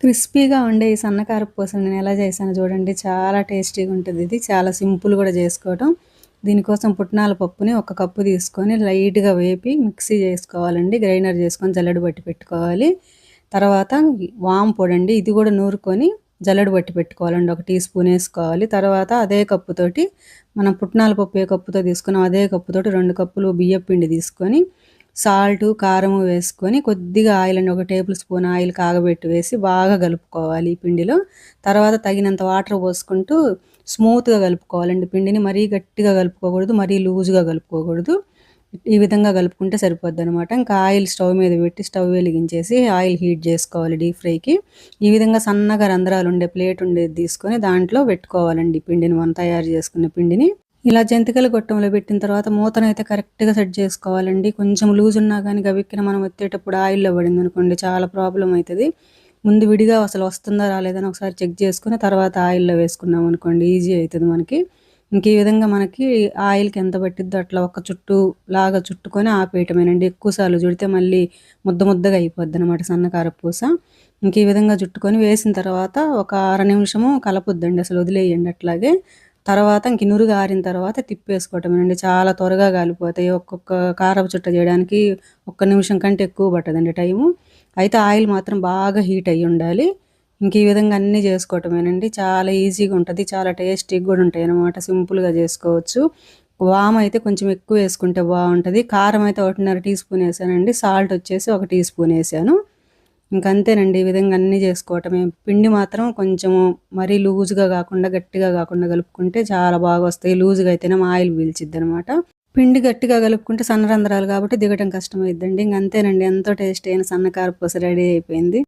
క్రిస్పీగా ఉండే ఈ సన్నకారపు పూసలు నేను ఎలా చేశాను చూడండి. చాలా టేస్టీగా ఉంటుంది ఇది. చాలా సింపుల్ కూడా చేసుకోవటం. దీనికోసం పుట్నాల పప్పుని ఒక కప్పు తీసుకొని లైట్గా వేపి మిక్సీ చేసుకోవాలండి. గ్రైండర్ చేసుకొని జల్లెడ బట్టి పెట్టుకోవాలి. తర్వాత వామ్ పొడండి. ఇది కూడా నూరుకొని జల్లెడ బట్టి పెట్టుకోవాలండి. ఒక టీ స్పూన్ వేసుకోవాలి. తర్వాత అదే కప్పుతోటి మనం పుట్నాల పప్పు ఏ కప్పుతో తీసుకున్నాం అదే కప్పుతోటి రెండు కప్పులు బియ్యపిండి తీసుకొని సాల్ట్ కారము వేసుకొని కొద్దిగా ఆయిల్ అండి ఒక టేబుల్ స్పూన్ ఆయిల్ కాగబెట్టి వేసి బాగా కలుపుకోవాలి ఈ పిండిలో. తర్వాత తగినంత వాటర్ పోసుకుంటూ స్మూత్గా కలుపుకోవాలండి పిండిని మరీ గట్టిగా కలుపుకోకూడదు మరీ లూజ్గా కలుపుకోకూడదు. ఈ విధంగా కలుపుకుంటే సరిపోద్ది అనమాట ఇంకా ఆయిల్ స్టవ్ మీద పెట్టి స్టవ్ వెలిగించేసి ఆయిల్ హీట్ చేసుకోవాలి డీప్ ఫ్రైకి. ఈ విధంగా సన్నగా రంధ్రాలు ఉండే ప్లేట్ ఉండేది తీసుకొని దాంట్లో పెట్టుకోవాలండి పిండిని. మనం తయారు చేసుకున్న పిండిని. ఇలా జంతికలు గొట్టంలో పెట్టిన తర్వాత మూతనైతే కరెక్ట్గా సెట్ చేసుకోవాలండి. కొంచెం లూజ్ ఉన్నా కానీ గవిక్కిన మనం ఎత్తేటప్పుడు ఆయిల్లో పడింది అనుకోండి చాలా ప్రాబ్లం అవుతుంది ముందు విడిగా అసలు వస్తుందా రాలేదని ఒకసారి చెక్ చేసుకుని తర్వాత ఆయిల్లో వేసుకున్నాం అనుకోండి ఈజీ అవుతుంది మనకి. ఇంక ఈ విధంగా మనకి ఆయిల్కి ఎంత పట్టిద్దో అట్లా ఒక చుట్టూ లాగా చుట్టుకొని ఆపేయటమేనండి. ఎక్కువసార్లు చుడితే మళ్ళీ ముద్ద ముద్దగా అయిపోద్ది అనమాట సన్నకార పూస ఇంక ఈ విధంగా చుట్టుకొని వేసిన తర్వాత ఒక అర నిమిషము కలపొద్దండి అసలు వదిలేయండి అట్లాగే. తర్వాత ఇంక నురుగు ఆరిన తర్వాత తిప్పేసుకోవటమేనండి చాలా త్వరగా కాలిపోతాయి. ఒక్కొక్క కారపు చుట్ట చేయడానికి ఒక్క నిమిషం కంటే ఎక్కువ పట్టదండి టైము. అయితే ఆయిల్ మాత్రం బాగా హీట్ అయ్యి ఉండాలి. ఇంక ఈ విధంగా అన్నీ చేసుకోవటమేనండి. చాలా ఈజీగా ఉంటుంది. చాలా టేస్టీగా కూడా ఉంటాయి అన్నమాట. సింపుల్గా చేసుకోవచ్చు. వామ్ అయితే కొంచెం ఎక్కువ వేసుకుంటే బాగుంటుంది. కారం అయితే ఒకటిన్నర టీ స్పూన్ వేసానండి. సాల్ట్ వచ్చేసి ఒక టీ స్పూన్ వేసాను. ఇంకంతేనండి ఈ విధంగా అన్నీ చేసుకోవటమే. పిండి మాత్రం కొంచెము మరీ లూజ్గా కాకుండా గట్టిగా కాకుండా కలుపుకుంటే చాలా బాగా వస్తాయి. లూజ్గా అయితేనే ఆయిల్ పీల్చిద్ది అనమాట పిండి గట్టిగా కలుపుకుంటే సన్న రంధ్రాలు కాబట్టి దిగటం కష్టమైద్దండి. ఇంకంతేనండి ఎంతో టేస్ట్ అయిన సన్నకారపూస రెడీ అయిపోయింది.